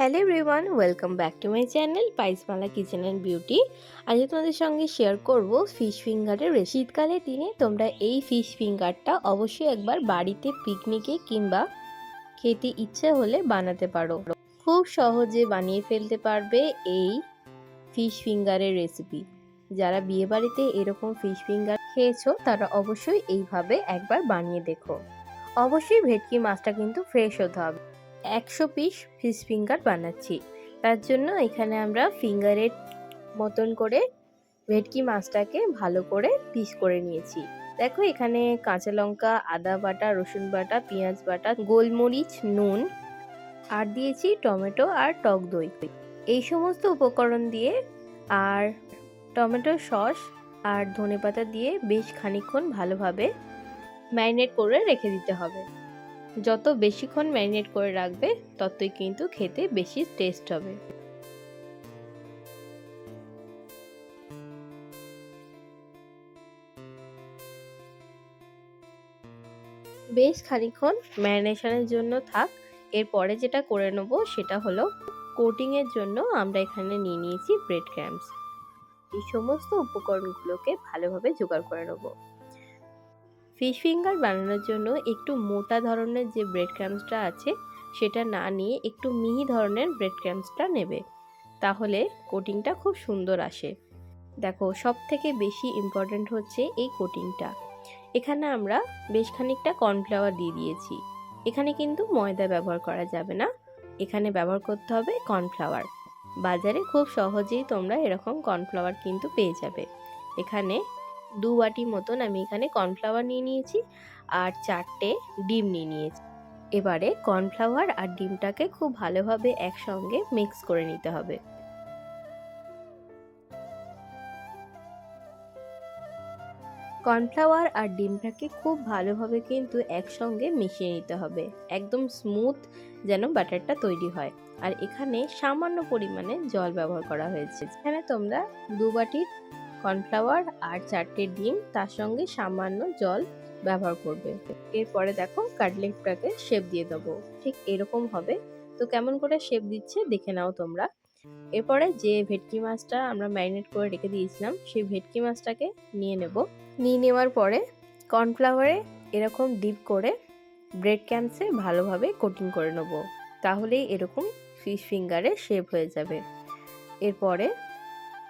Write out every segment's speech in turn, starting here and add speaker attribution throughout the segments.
Speaker 1: Hello everyone welcome back to my channel পাইসমালা kitchen and beauty আজকে তোমাদের সঙ্গে share করব ফিশ ফিঙ্গারের রেসিপি শীতকালের দিনে তোমরা এই ফিশ ফিঙ্গারটা অবশ্যই একবার বাড়িতে পিকনিকে কিংবা খেতে ইচ্ছে হলে বানাতে পারো। খুব সহজে বানিয়ে ফেলতে পারবে এই ফিশ ফিঙ্গারের রেসিপি যারা বিয়েবাড়িতে এরকম ফিশ ফিঙ্গার খেয়েছো, তারা অবশ্যই এইভাবে একবার বানিয়ে দেখো। অবশ্যই ভেটকি মাছটা কিন্তু ফ্রেশ হতে হবে। একশো পিস ফিশ ফিঙ্গার বানাচ্ছি। তার জন্য এখানে আমরা ফিঙ্গারের মতন করে ভেটকি মাছটাকে ভালো করে পিস করে নিয়েছি। দেখো এখানে কাঁচা লঙ্কা, আদা বাটা, রসুন বাটা, পেঁয়াজ বাটা, গোলমরিচ, নুন, আর দিয়েছি টমেটো আর টক দই। এই সমস্ত উপকরণ দিয়ে আর টমেটো সস আর ধনেপাতা দিয়ে বেশ খানিকক্ষণ ভালোভাবে ম্যারিনেট করে রেখে দিতে হবে। যত বেশিক্ষণ ম্যারিনেট করে রাখবে, ততই কিন্তু খেতে বেশি টেস্ট হবে। বেশ খানিকক্ষণ ম্যারিনেশনের জন্য থাক, এরপরে যেটা করে নেব সেটা হলো কোটিংয়ের জন্য আমরা এখানে নিয়ে নিয়েছি ব্রেড ক্র্যাম্পস এই সমস্ত উপকরণগুলোকে ভালোভাবে জোগাড় করে নেব। ফিশ ফিঙ্গার বানানোর জন্য একটু মোটা ধরনের যে ব্রেড ক্রামসটা আছে, সেটা না নিয়ে একটু মিহি ধরনের ব্রেড ক্রামসটা নেবে। তাহলে কোটিংটা খুব সুন্দর আসে। দেখো সব থেকে বেশি ইম্পর্ট্যান্ট হচ্ছে এই কোটিংটা এখানে আমরা বেশ খানিকটা কর্নফ্লাওয়ার দিয়ে দিয়েছি। এখানে কিন্তু ময়দা ব্যবহার করা যাবে না। এখানে ব্যবহার করতে হবে কর্নফ্লাওয়ার বাজারে খুব সহজেই তোমরা এরকম কর্নফ্লাওয়ার কিন্তু পেয়ে যাবে। এখানে দু বাটি মতন আমি এখানে কর্নফ্লাওয়ার নিয়ে নিয়েছি আর চারটে ডিম নিয়ে নিয়েছি। এবারে কর্নফ্লাওয়ার আর ডিমটাকে খুব ভালোভাবে একসঙ্গে মিক্স করে নিতে হবে। কর্নফ্লাওয়ার আর ডিমটাকে খুব ভালোভাবে কিন্তু একসঙ্গে মিশিয়ে নিতে হবে। একদম স্মুথ যেন ব্যাটারটা তৈরি হয়। আর এখানে সামান্য পরিমাণে জল ব্যবহার করা হয়েছে। এখানে তোমরা দু বাটির কর্নফ্লাওয়ার আর চারটে ডিম তার সঙ্গে সামান্য জল ব্যবহার করবে। এরপরে দেখো কাটলেটটাকে শেপ দিয়ে দেবো। ঠিক এরকম হবে। তো কেমন করে শেপ দিচ্ছে দেখে নাও তোমরা। এরপরে যে ভেটকি মাছটা আমরা ম্যারিনেট করে রেখে দিয়েছিলাম, সেই ভেটকি মাছটাকে নিয়ে নেব। নিয়ে নেওয়ার পরে কর্নফ্লাওয়ারে এরকম ডিপ করে ব্রেড ক্যাম্পসে ভালোভাবে কোটিং করে নেব। তাহলেই এরকম ফিশ ফিঙ্গারে শেপ হয়ে যাবে। এরপরে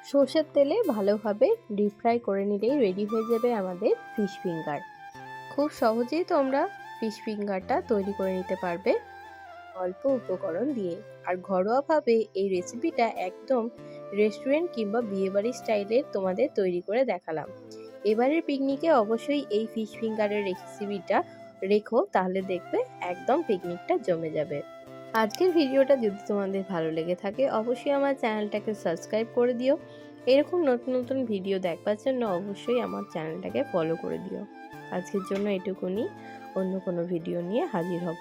Speaker 1: সর্ষের তেলে ভালোভাবে ডিপ ফ্রাই করে নিলেই রেডি হয়ে যাবে আমাদের ফিশ ফিঙ্গার খুব সহজেই তোমরা ফিশ ফিঙ্গারটা তৈরি করে নিতে পারবে অল্প উপকরণ দিয়ে। আর ঘরোয়াভাবে এই রেসিপিটা একদম রেস্টুরেন্ট কিংবা বিয়েবাড়ি স্টাইলের তোমাদের তৈরি করে দেখালাম। এবারের পিকনিকে অবশ্যই এই ফিশ ফিঙ্গারের রেসিপিটা রেখো, তাহলে দেখবে একদম পিকনিকটা জমে যাবে। আজকের ভিডিওটা যদি তোমাদের ভালো লেগে থাকে, অবশ্যই আমার চ্যানেলটাকে সাবস্ক্রাইব করে দিও। এরকম নতুন নতুন ভিডিও দেখবার জন্য অবশ্যই আমার চ্যানেলটাকে ফলো করে দিও। আজকের জন্য এটুকুনি। অন্য কোনো ভিডিও নিয়ে হাজির হব।